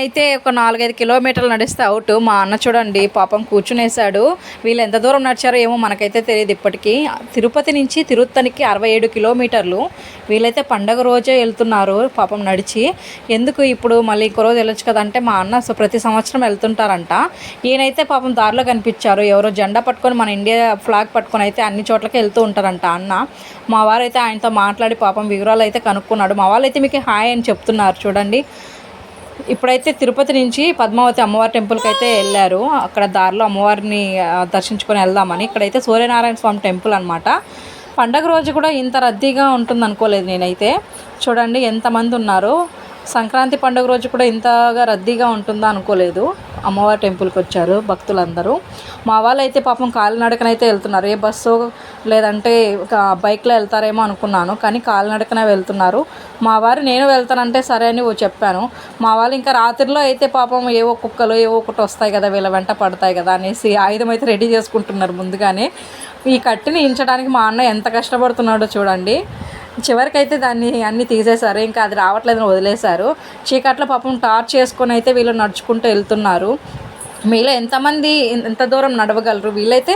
అయితే ఒక నాలుగైదు కిలోమీటర్లు నడిస్తే అవుట్. మా అన్న చూడండి పాపం కూర్చునేసాడు వీళ్ళు ఎంత దూరం నడిచారో ఏమో మనకైతే తెలియదు ఇప్పటికీ. తిరుపతి నుంచి తిరుత్తనికి అరవై ఏడు కిలోమీటర్లు. వీళ్ళైతే పండగ రోజే వెళ్తున్నారు పాపం నడిచి. ఎందుకు ఇప్పుడు మళ్ళీ ఇంకో రోజు వెళ్ళొచ్చు కదా అంటే మా అన్న సో ప్రతి సంవత్సరం వెళ్తుంటారంట. ఈయనైతే పాపం దారిలో కనిపించారు. ఎవరో జెండా పట్టుకొని మన ఇండియా ఫ్లాగ్ పట్టుకొని అయితే అన్ని చోట్లకి వెళ్తూ ఉంటారంట అన్న. మా వారైతే ఆయనతో మాట్లాడి పాపం వివరాలు అయితే కనుక్కున్నాడు. మా వాళ్ళైతే మీకు హాయ్ అని చెప్తున్నారు చూడండి. ఇప్పుడైతే తిరుపతి నుంచి పద్మావతి అమ్మవారి టెంపుల్కి అయితే వెళ్ళారు. అక్కడ దారిలో అమ్మవారిని దర్శించుకొని వెళ్దామని. ఇక్కడైతే సూర్యనారాయణ స్వామి టెంపుల్ అనమాట పండగ రోజు కూడా ఇంత రద్దీగా ఉంటుంది అనుకోలేదు నేనైతే. చూడండి ఎంతమంది ఉన్నారు. సంక్రాంతి పండుగ రోజు కూడా ఇంతగా రద్దీగా ఉంటుందా అనుకోలేదు. అమ్మవారి టెంపుల్కి వచ్చారు భక్తులందరూ. మా వాళ్ళు అయితే పాపం కాలినడకనైతే వెళ్తున్నారు. ఏ బస్సు లేదంటే ఒక బైక్లో వెళ్తారేమో అనుకున్నాను కానీ కాలినడకనే వెళ్తున్నారు. మా వారు నేను వెళ్తానంటే సరే అని ఓ చెప్పాను. మా వాళ్ళు ఇంకా రాత్రిలో అయితే పాపం ఏవో కుక్కలు ఏవో ఒకటి వస్తాయి కదా వీళ్ళ వెంట పడతాయి కదా అనేసి ఆయుధం అయితే రెడీ చేసుకుంటున్నారు ముందుగానే. ఈ కట్టిని ఇంచడానికి మా అన్న ఎంత కష్టపడుతున్నాడో చూడండి. చివరికైతే దాన్ని అన్ని తీసేశారు. ఇంకా అది రావట్లేదని వదిలేశారు. చీకట్లో పాపం టార్చ్ చేసుకొని అయితే వీళ్ళు నడుచుకుంటూ వెళ్తున్నారు. మీలో ఎంతమంది ఎంత దూరం నడవగలరు? వీళ్ళైతే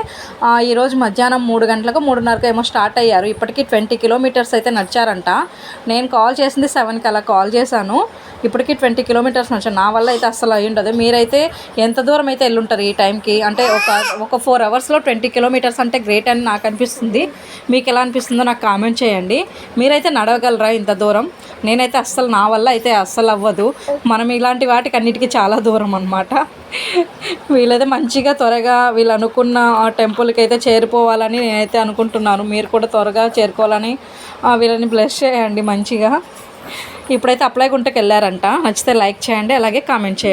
ఈరోజు మధ్యాహ్నం మూడు గంటలకు మూడున్నరకు ఏమో స్టార్ట్ అయ్యారు. ఇప్పటికీ ట్వంటీ కిలోమీటర్స్ అయితే నడిచారంట. నేను కాల్ చేసింది సెవెన్కి అలా కాల్ చేశాను. ఇప్పటికీ ట్వంటీ కిలోమీటర్స్ నడిచాను నా వల్ల అయితే అస్సలు అయ్యి ఉండదు. మీరైతే ఎంత దూరం అయితే వెళ్ళుంటారు ఈ టైంకి? అంటే ఒక ఒక ఫోర్ అవర్స్లో ట్వంటీ కిలోమీటర్స్ అంటే గ్రేట్ అని నాకు అనిపిస్తుంది. మీకు ఎలా అనిపిస్తుందో నాకు కామెంట్ చేయండి. మీరైతే నడవగలరా ఇంత దూరం? నేనైతే అస్సలు నా వల్ల అయితే అస్సలు అవ్వదు. మనం ఇలాంటి వాటికి అన్నిటికీ చాలా దూరం అనమాట వీళ్ళైతే మంచిగా త్వరగా వీళ్ళు అనుకున్న ఆ టెంపుల్కి అయితే చేరిపోవాలని నేనైతే అనుకుంటున్నాను. మీరు కూడా త్వరగా చేరుకోవాలని వీళ్ళని బ్లెస్ చేయండి మంచిగా. ఇప్పుడైతే అప్లై గుంటకి వెళ్ళారంట. నచ్చితే లైక్ చేయండి అలాగే కామెంట్ చేయండి.